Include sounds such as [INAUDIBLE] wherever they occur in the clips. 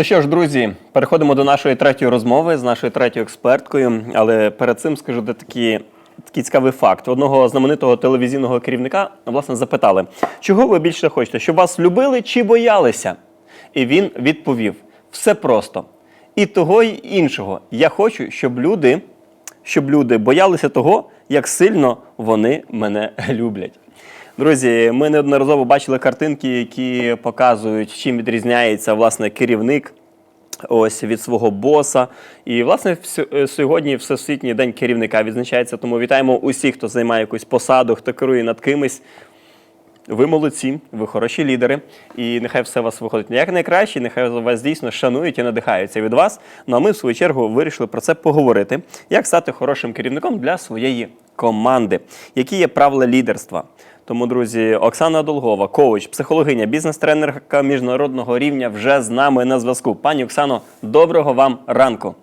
Ну що ж, друзі, переходимо до нашої третьої розмови з нашою третьою експерткою. Але перед цим скажу де такі, такий цікавий факт. Одного знаменитого телевізійного керівника власне запитали, чого ви більше хочете, щоб вас любили чи боялися? І він відповів: все просто. І того, і іншого. Я хочу, щоб люди, щоб люди боялися того, як сильно вони мене [LAUGHS] люблять. Друзі, ми неодноразово бачили картинки, які показують, чим відрізняється власне керівник ось від свого боса. І власне е, сьогодні Всесвітній день керівника відзначається. Тому вітаємо усіх, хто займає якусь посаду, хто керує над кимось. Ви молодці, ви хороші лідери, і нехай все у вас виходить як найкраще, нехай вас дійсно шанують і надихаються від вас. Ну а ми, в свою чергу, вирішили про це поговорити, як стати хорошим керівником для своєї команди, які є правила лідерства. Тому, друзі, Оксана Долгова, коуч, психологиня, бізнес-тренерка міжнародного рівня вже з нами на зв'язку. Пані Оксано, доброго вам ранку.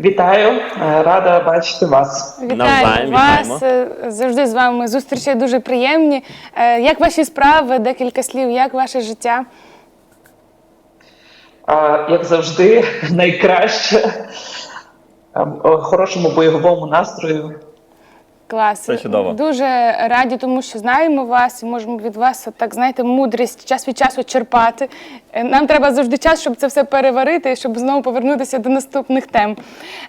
Вітаю, е, рада бачити вас. Навзаєм, Вітаю вас. вітаємо. Е, Завжди з вами зустрічі дуже приємні. Е, Як ваші справи? Декілька слів, як ваше життя? Як завжди, [LAUGHS] найкраще е, хорошому бойовому настрою. Клас. Це чудово. Дуже раді, тому що знаємо вас і можемо від вас, так знаєте, мудрість час від часу черпати. Е, Нам треба завжди час, щоб це все переварити, і щоб знову повернутися до наступних тем.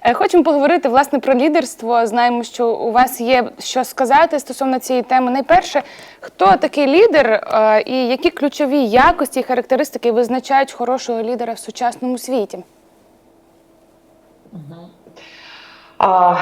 Е, Хочемо поговорити власне про лідерство. Знаємо, що у вас є що сказати стосовно цієї теми. Найперше, хто такий лідер е, і які ключові якості і характеристики визначають хорошого лідера в сучасному світі? А,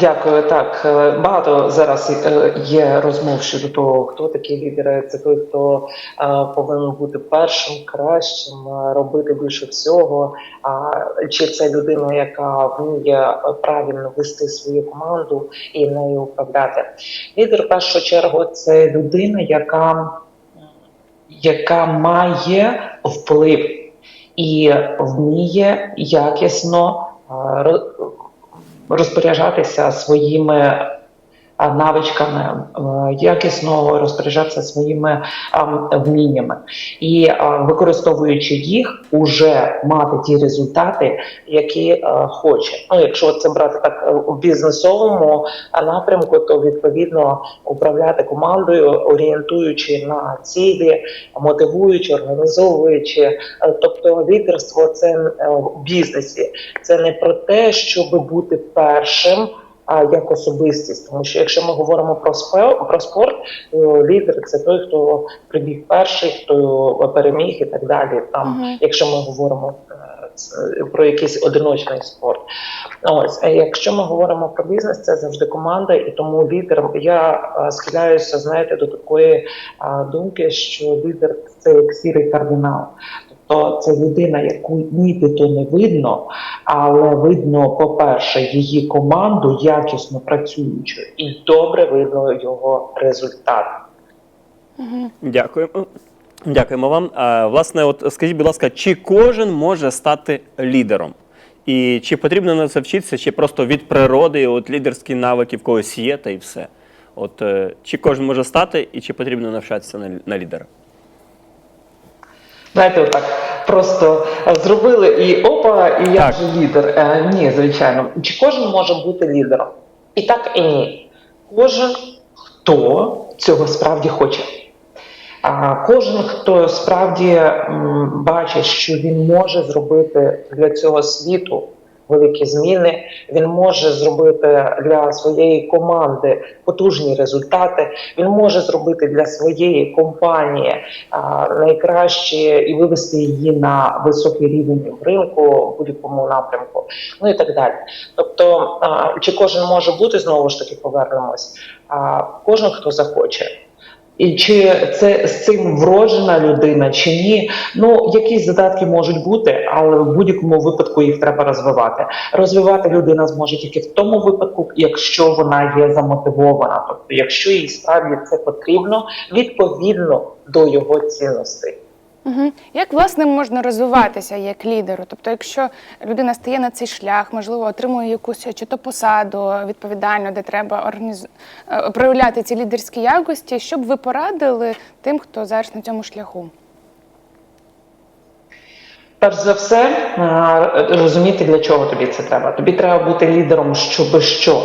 дякую. Так, е, багато зараз е, є розмов щодо того, хто такі лідери. Це той, хто е, повинен бути першим, кращим, робити більше всього. А чи це людина, яка вміє правильно вести свою команду і нею управляти? Лідер в першу чергу це людина, яка, яка має вплив і вміє якісно розпоряджатися своїми навичками, е, якісно розпоряджатися своїми вміннями і використовуючи їх, уже мати ті результати, які е, хоче. Ну, якщо це брати так е, у бізнесовому напрямку, то відповідно управляти командою, орієнтуючи на цілі, мотивуючи, організовуючи. Е, Тобто лідерство це е, в бізнесі. Це не про те, щоб бути першим. А як особистість, тому що якщо ми говоримо про спе- про спорт, то лідер це той, хто прибіг перший, хто переміг і так далі. Там, Мгм. якщо ми говоримо е, про якийсь одиночний спорт. Ось, а якщо ми говоримо про бізнес, це завжди команда, і тому лідер. Я е, схиляюся, знаєте, до такої думки, що лідер це як сірий кардинал. Тобто це людина, яку нібито не видно, але видно, по-перше, її команду якісно працюючу, і добре видно його результат. Дякую. Дякуємо вам. А, власне, от скажіть, будь ласка, чи кожен може стати лідером? І чи потрібно на це вчитися, чи просто від природи, от лідерські навики в когось є, та і все? От е, чи кожен може стати, і чи потрібно навчатися на, на лідера? Знаєте, отак просто зробили і опа, і я Так. вже лідер. Е, ні, звичайно. Чи кожен може бути лідером? І так, і ні. Кожен, хто цього справді хоче. А кожен, хто справді м, бачить, що він може зробити для цього світу великі зміни, він може зробити для своєї команди потужні результати, він може зробити для своєї компанії найкраще і вивести її на високий рівень ринку в будь-якому напрямку, ну і так далі. Тобто, чи кожен може бути знову ж таки повернемось? А, кожен хто захоче. І чи це з цим вроджена людина, чи ні? Ну якісь задатки можуть бути, але в будь-якому випадку їх треба розвивати. Розвивати людина зможе тільки в тому випадку, якщо вона є замотивована, тобто, якщо їй справді це потрібно відповідно до його цінностей. Угу. Як власне можна розвиватися як лідеру? Тобто, якщо людина стає на цей шлях, можливо, отримує якусь чи то посаду відповідальну, де треба організ... е, проявляти ці лідерські якості, що б ви порадили тим, хто зараз на цьому шляху? Перш за все, е, розуміти, для чого тобі це треба. Тобі треба бути лідером, щоби що.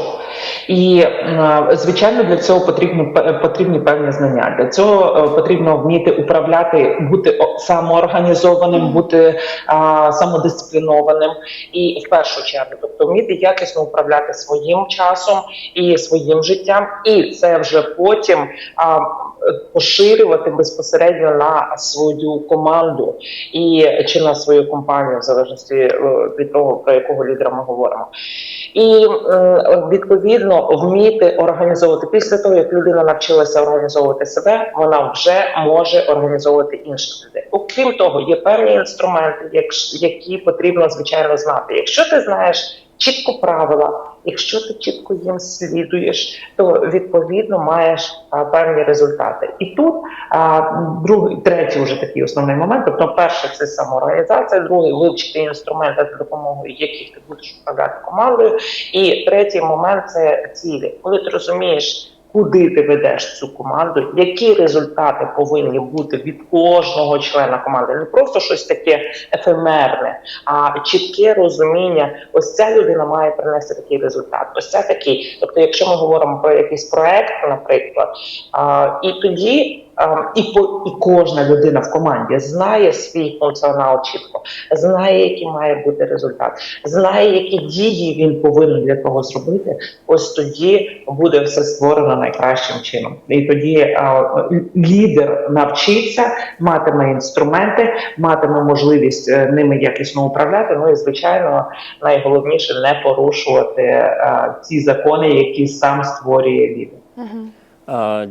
І, е, звичайно, для цього потрібно потрібні певні знання. Для цього е, потрібно вміти управляти, бути самоорганізованим, бути а, самодисциплінованим і в першу чергу, тобто вміти якісно управляти своїм часом і своїм життям, і це вже потім а, поширювати безпосередньо на свою команду і чи на свою компанію, в залежності е, від того, про якого лідера ми говоримо. І відповідно вміти організовувати після того, як людина навчилася організовувати себе, вона вже може організовувати інших людей. Окрім того, є певні інструменти, як- які потрібно звичайно знати. Якщо ти знаєш чітко правила, якщо ти чітко їм слідуєш, то відповідно маєш а, певні результати. І тут а, другий, третій вже такий основний момент. Тобто, перше це самоорганізація, другий вивчити інструменти за допомогою яких ти будеш управляти командою. І третій момент це цілі. Коли ти розумієш, куди ти ведеш цю команду, які результати повинні бути від кожного члена команди, не просто щось таке ефемерне, а чітке розуміння. Ось ця людина має принести такий результат. Ось це такий. Тобто, якщо ми говоримо про якийсь проект, наприклад, і тоді. І по і кожна людина в команді знає свій функціонал чітко, знає, який має бути результат, знає, які дії він повинен для того зробити. Ось тоді буде все створено найкращим чином. І тоді лідер навчиться, матиме інструменти, матиме можливість е, ними якісно управляти. Ну і звичайно, найголовніше не порушувати ці закони, які сам створює лідер.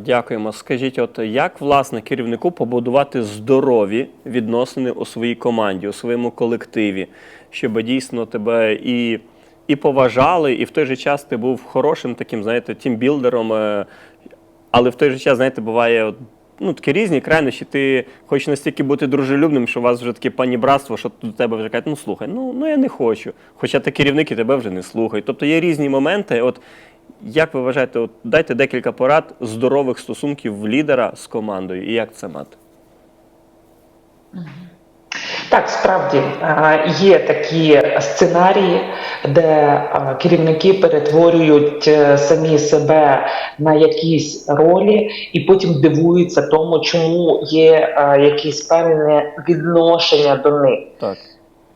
Дякуємо. Скажіть, от як власне керівнику побудувати здорові відносини у своїй команді, у своєму колективі, щоб дійсно тебе і, і поважали, і в той же час ти був хорошим таким, знаєте, тімбілдером, е, але в той же час, знаєте, буває ну, такі різні крайнощі. Ти хочеш настільки бути дружелюбним, що у вас вже таке панібратство, що до тебе вже кажуть, ну слухай, ну, ну я не хочу. Хоча ти керівник і тебе вже не слухають. Тобто є різні моменти. От як ви вважаєте, от дайте декілька порад здорових стосунків лідера з командою і як це мати? Так, справді е, є такі сценарії, де е, керівники перетворюють е, самі себе на якісь ролі, і потім дивуються тому, чому є якісь певне відношення до них. Так.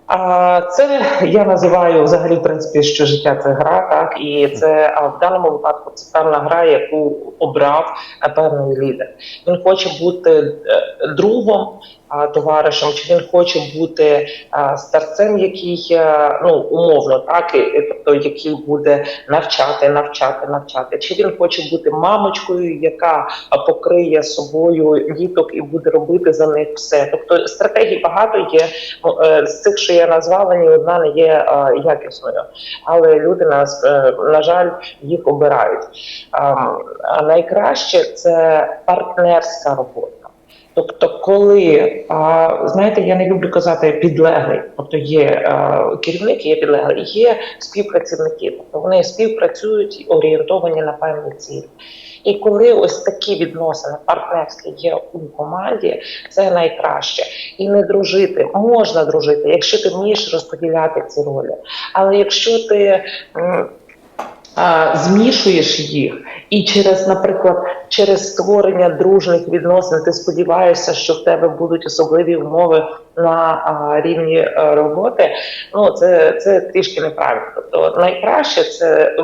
А це я називаю взагалі в принципі, що життя це гра, так і це а в даному випадку це певна гра, яку обрав певний лідер. Він хоче бути другом, товаришем, чи він хоче бути старцем, який е, ну умовно, так тобто який буде навчати, навчати, навчати, чи він хоче бути мамочкою, яка покриє собою діток і буде робити за них все. Тобто стратегій багато є. Ну, е, з цих, що я назвала, ні одна не є якісною, але люди нас е, на жаль їх обирають. Найкраще це партнерська робота. Тобто, коли знаєте, я не люблю казати підлеглий, тобто є а, керівник, є підлеглий, є співпрацівники, тобто вони співпрацюють орієнтовані на певні цілі. І коли ось такі відносини партнерські є у команді, це найкраще. І не дружити можна дружити, якщо ти вмієш розподіляти ці ролі. Але якщо ти змішуєш їх, і через, наприклад, через створення дружних відносин ти сподіваєшся, що в тебе будуть особливі умови на рівні е, роботи. Ну це, це трішки неправильно. Тобто найкраще це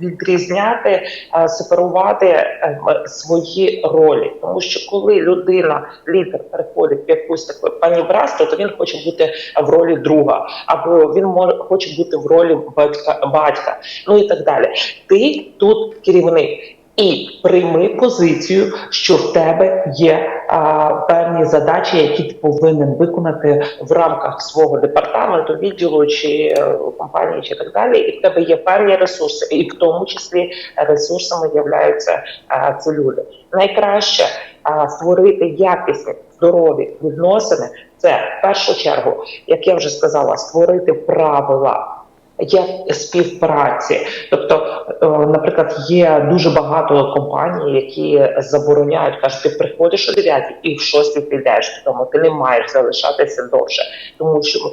відрізняти, а, сепарувати е, свої ролі, тому що коли людина, лідер, переходить в якусь таке панібратство, то він хоче бути в ролі друга, або він може хоче бути в ролі батька батька, ну і так далі. Ти тут керівник. І прийми позицію, що в тебе є а, певні задачі, які ти повинен виконати в рамках свого департаменту, відділу чи е, компанії, чи так далі. І в тебе є певні ресурси, і в тому числі ресурсами являються а, ці люди. Найкраще а, створити якісні здорові відносини. Це в першу чергу, як я вже сказала, створити правила як співпраці, тобто е, наприклад, є дуже багато компаній, які забороняють, кажуть, ти приходиш о 9 і в 6 підеш додому. Ти не маєш залишатися довше, тому що.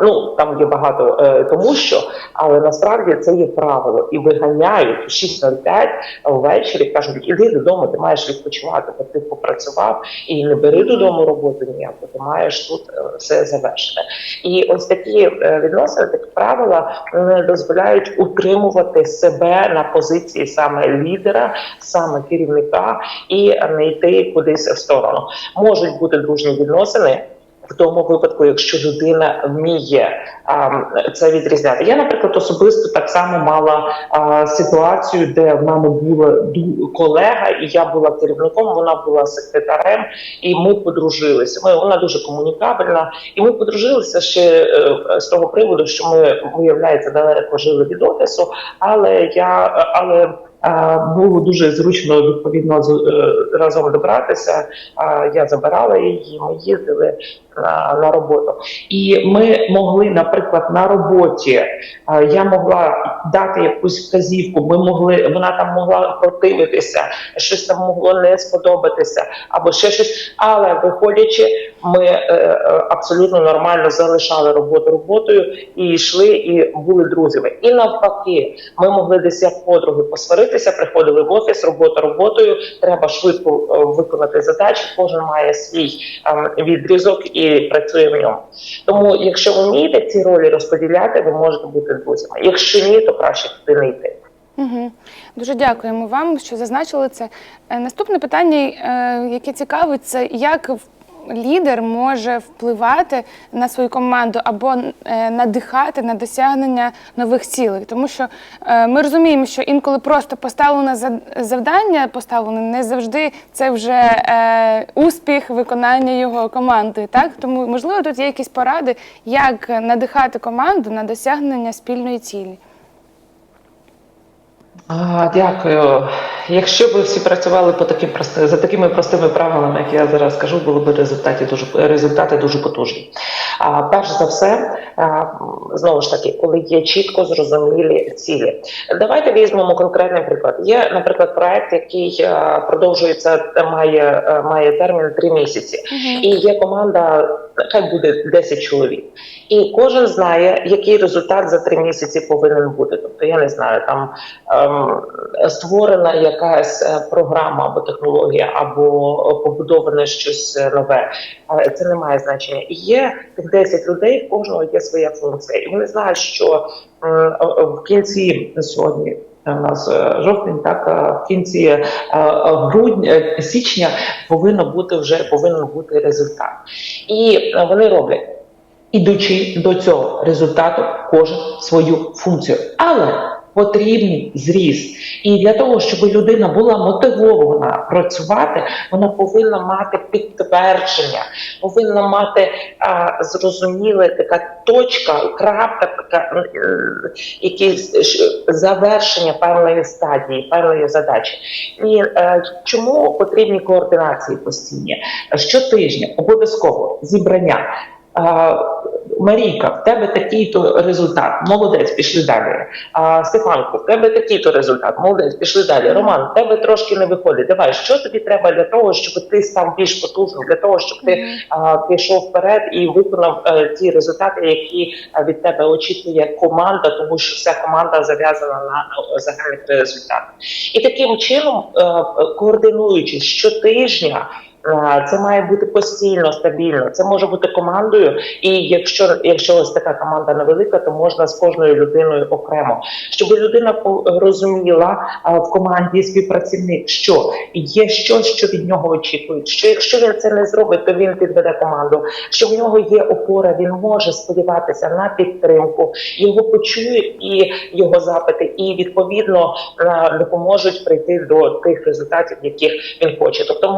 Ну там є багато е, тому, що але насправді це є правило, і виганяють в 6.05 ввечері. кажуть, іди додому, ти маєш відпочивати, бо ти попрацював і не бери додому роботу ніяку. Ти маєш тут е, все завершене. І ось такі е, відносини, такі правила не дозволяють утримувати себе на позиції саме лідера, саме керівника, і не йти кудись в сторону. Можуть бути дружні відносини. В тому випадку, якщо людина вміє а, це відрізняти, я, наприклад, особисто так само мала а, ситуацію, де в мене була колега, і я була керівником, вона була секретарем, і ми подружилися. Ми вона дуже комунікабельна, і ми подружилися ще е, з того приводу, що ми виявляється далеко жили від офісу, але я але. Було дуже зручно відповідно е, разом добратися. Я забирала її, ми їздили на, на роботу, і ми могли, наприклад, на роботі я могла дати якусь вказівку. Ми могли, вона там могла противитися, щось там могло не сподобатися, або ще щось. Але виходячи, ми е, е, абсолютно нормально залишали роботу роботою і йшли, і були друзями. І навпаки, ми могли десь як подруги посваритися, приходили в офіс, робота роботою. Треба швидко е, виконати задачі. Кожен має свій ем, відрізок і працює в ньому. Тому, якщо ви вмієте ці ролі розподіляти, ви можете бути друзями. Якщо ні, то краще туди не йти. Угу. Дуже дякуємо вам, що зазначили це. Е, Наступне питання, е, яке цікавить, це як лідер може впливати на свою команду або е, надихати на досягнення нових цілей. Тому що е, ми розуміємо, що інколи просто поставлене за- завдання поставлене не завжди це вже е, успіх виконання його командою. Так тому можливо тут є якісь поради, як надихати команду на досягнення спільної цілі. А, дякую. Якщо б всі працювали по таким прости, за такими простими правилами, як я зараз кажу, були б результати дуже результати дуже потужні. А перш за все, а, знову ж таки, коли є чітко зрозумілі цілі. Давайте візьмемо конкретний приклад. Є, наприклад, проект, який а, продовжується, має, а, має термін три місяці, і є команда, хай буде 10 чоловік. І кожен знає, який результат за три місяці повинен бути. Тобто, я не знаю, там ем, створена якась е, програма або технологія, або побудоване щось е, нове. Це не має значення. І є тих 10 людей, кожного є своя функція. І вони знають, що е, в кінці сьогодні. У нас е, жовтень, так е, в кінці е, е, грудня е, січня повинно бути вже повинен бути результат, і е, вони роблять ідучи до цього результату, кожен свою функцію. Але потрібний зріст. І для того, щоб людина була мотивована працювати, вона повинна мати підтвердження, повинна мати а, зрозуміле така точка, крапка, така якісь завершення певної стадії, певної задачі. І е, чому потрібні координації постійні? Щотижня обов'язково зібрання. А, Марійка, в тебе такий-то результат. Молодець, пішли далі. А, Стефанко, в тебе такий-то результат. Молодець, пішли далі. Роман, в тебе трошки не виходить. Давай, що тобі треба для того, щоб ти став більш потужним, для того, щоб ти а, пішов вперед і виконав е, ті результати, які е, від тебе очікує команда, тому що вся команда зав'язана на е, загальних результатах. І таким чином, е, координуючи щотижня. Це має бути постійно, стабільно. Це може бути командою. І якщо, якщо ось така команда невелика, то можна з кожною людиною окремо, щоб людина розуміла в команді співпрацівник, що є щось, що від нього очікують. Що якщо він це не зробить, то він підведе команду. Що в нього є опора, він може сподіватися на підтримку, його почують і його запити, і відповідно допоможуть прийти до тих результатів, яких він хоче. Тобто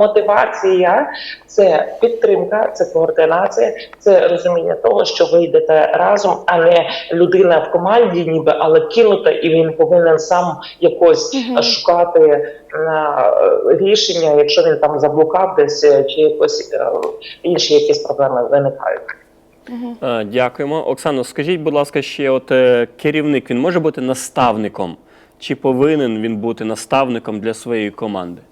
мотивація це підтримка, це координація, це розуміння того, що ви йдете разом, а не людина в команді, ніби але кинута, і він повинен сам якось Мгм. шукати е, рішення, якщо він там заблукав десь е, чи якось е, інші якісь проблеми виникають. Е, Дякуємо. Оксано, скажіть, будь ласка, ще от керівник він може бути наставником Чи повинен він бути наставником для своєї команди?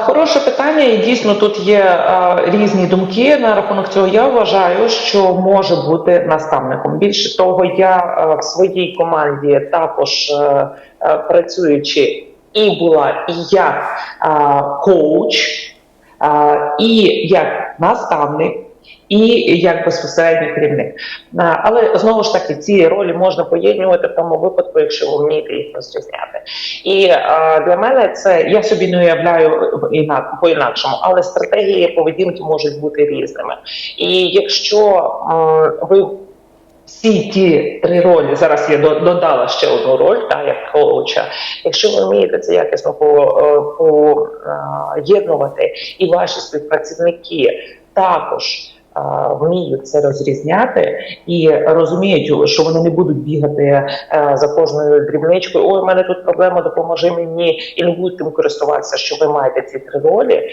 Хороше питання, і дійсно тут є різні думки на рахунок цього. Я вважаю, що може бути наставником. Більше того, я в своїй команді також е, е, працюючи і була і як коуч, і як наставник. І як безпосередній керівник, але знову ж таки ці ролі можна поєднувати в тому випадку, якщо ви вмієте їх розрізняти. І а, для мене це я собі не уявляю інак по-інакшому, але стратегії поведінки можуть бути різними. І якщо м, ви всі ті три ролі зараз я додала ще одну роль, та як коуча. Якщо ви вмієте це якісно поєднувати, і ваші співпрацівники також. Вміють це розрізняти і розуміють, що вони не будуть бігати е, за кожною дрібничкою. Ой, у мене тут проблема, допоможи мені, і не будуть тим користуватися, що ви маєте ці три ролі,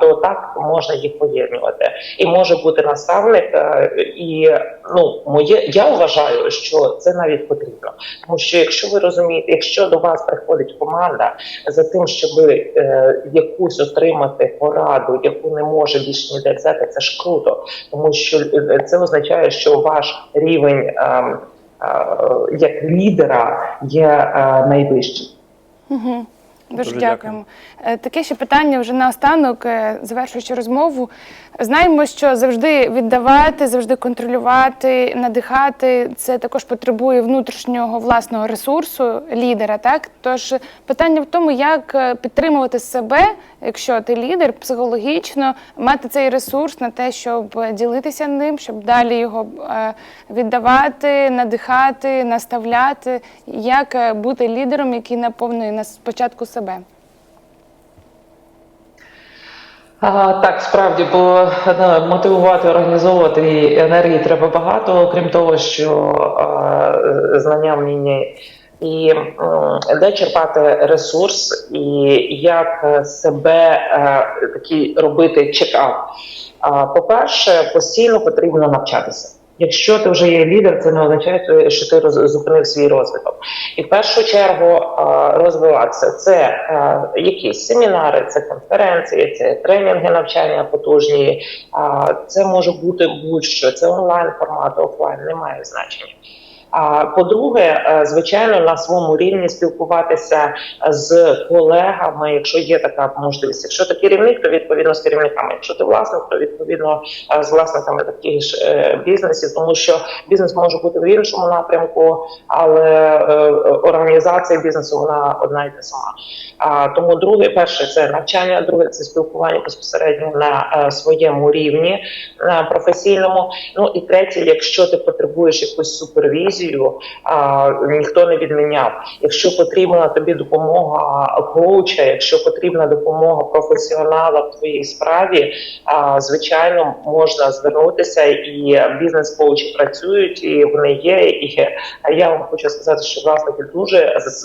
то так можна їх поєднувати. І може бути наставник, е, і ну моє я вважаю, що це навіть потрібно, тому що якщо ви розумієте, якщо до вас приходить команда за тим, щоб е, якусь отримати пораду, яку не може більш ніде взяти, це ж круто, тому що е, це означає, що ваш рівень ем, е, як лідера є е, найвищий. Угу. Дуже, Дуже дякуємо. Е, Таке ще питання вже наостанок, е, завершуючи розмову. Знаємо, що завжди віддавати, завжди контролювати, надихати це також потребує внутрішнього власного ресурсу лідера. Так тож питання в тому, як е, підтримувати себе, якщо ти лідер, психологічно мати цей ресурс на те, щоб ділитися ним, щоб далі його е, віддавати, надихати, наставляти. Як е, бути лідером, який наповнює нас спочатку себе? А, так, справді, бо ну, мотивувати, організовувати енергії треба багато, окрім того, що а, знання вміння і де черпати ресурс, і як себе е, такий робити чекап. По-перше, постійно потрібно навчатися. Якщо ти вже є лідер, це не означає, що ти зупинив свій розвиток. І в першу чергу розвиватися це якісь семінари, це конференції, це тренінги навчання потужні. Це може бути будь-що, це онлайн формат, офлайн, немає значення. А по-друге, е, звичайно, на своєму рівні спілкуватися з колегами, якщо є така можливість. Якщо ти керівник, то відповідно з керівниками. Якщо ти власник, то відповідно е, з власниками таких ж е, бізнесів, тому що бізнес може бути в іншому напрямку, але е, організація бізнесу вона одна і та сама. Тому друге, перше це навчання, друге це спілкування безпосередньо на е, своєму рівні е, професійному. Ну і третє, якщо ти потребуєш якусь супервізію, а, ніхто не відміняв. Якщо потрібна тобі допомога коуча, якщо потрібна допомога професіонала в твоїй справі, а, звичайно, можна звернутися, і бізнес-коучі працюють, і вони є. І я вам хочу сказати, що власники дуже з,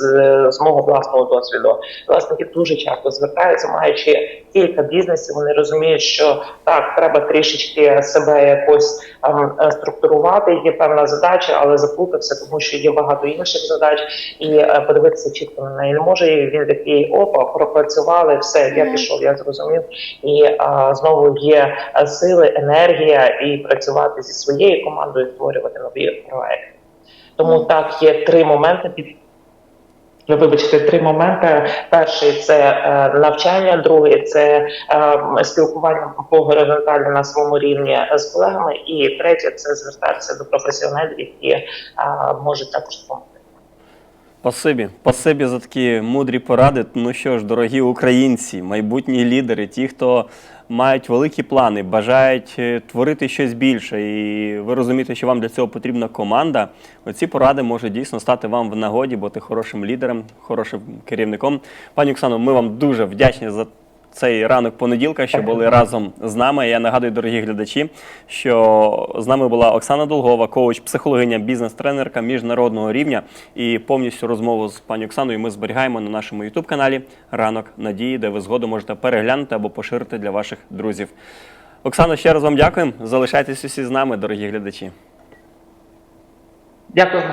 з мого власного досвіду, власники дуже часто звертаються, маючи кілька бізнесів, вони розуміють, що так треба трішечки себе якось ем, е, структурувати. Є певна задача, але заплутався, тому що є багато інших задач, і е, подивитися чітко на неї не може. І він такий опа, пропрацювали, все, я пішов, я зрозумів. І а, знову є е, сили, енергія, і працювати зі своєю командою, створювати нові проекти. Тому так є три моменти під. Ви вибачте, три моменти. Перший це е, навчання, другий це е, спілкування по горизонталі на своєму рівні з колегами, і третє це звертатися до професіоналів, які е, можуть також допомогти. Спасибі. Спасибі за такі мудрі поради. Ну що ж, дорогі українці, майбутні лідери, ті, хто мають великі плани, бажають е, творити щось більше, і ви розумієте, що вам для цього потрібна команда. Оці поради можуть дійсно стати вам в нагоді, бути хорошим лідером, хорошим керівником. Пані Оксано, ми вам дуже вдячні за цей ранок понеділка, що були разом з нами. Я нагадую, дорогі глядачі, що з нами була Оксана Долгова, коуч, психологиня, бізнес-тренерка міжнародного рівня. І повністю розмову з пані Оксаною ми зберігаємо на нашому youtube каналі Ранок Надії, де ви згодом можете переглянути або поширити для ваших друзів. Оксана, ще раз вам дякуємо. Залишайтесь усі з нами, дорогі глядачі. Дякую.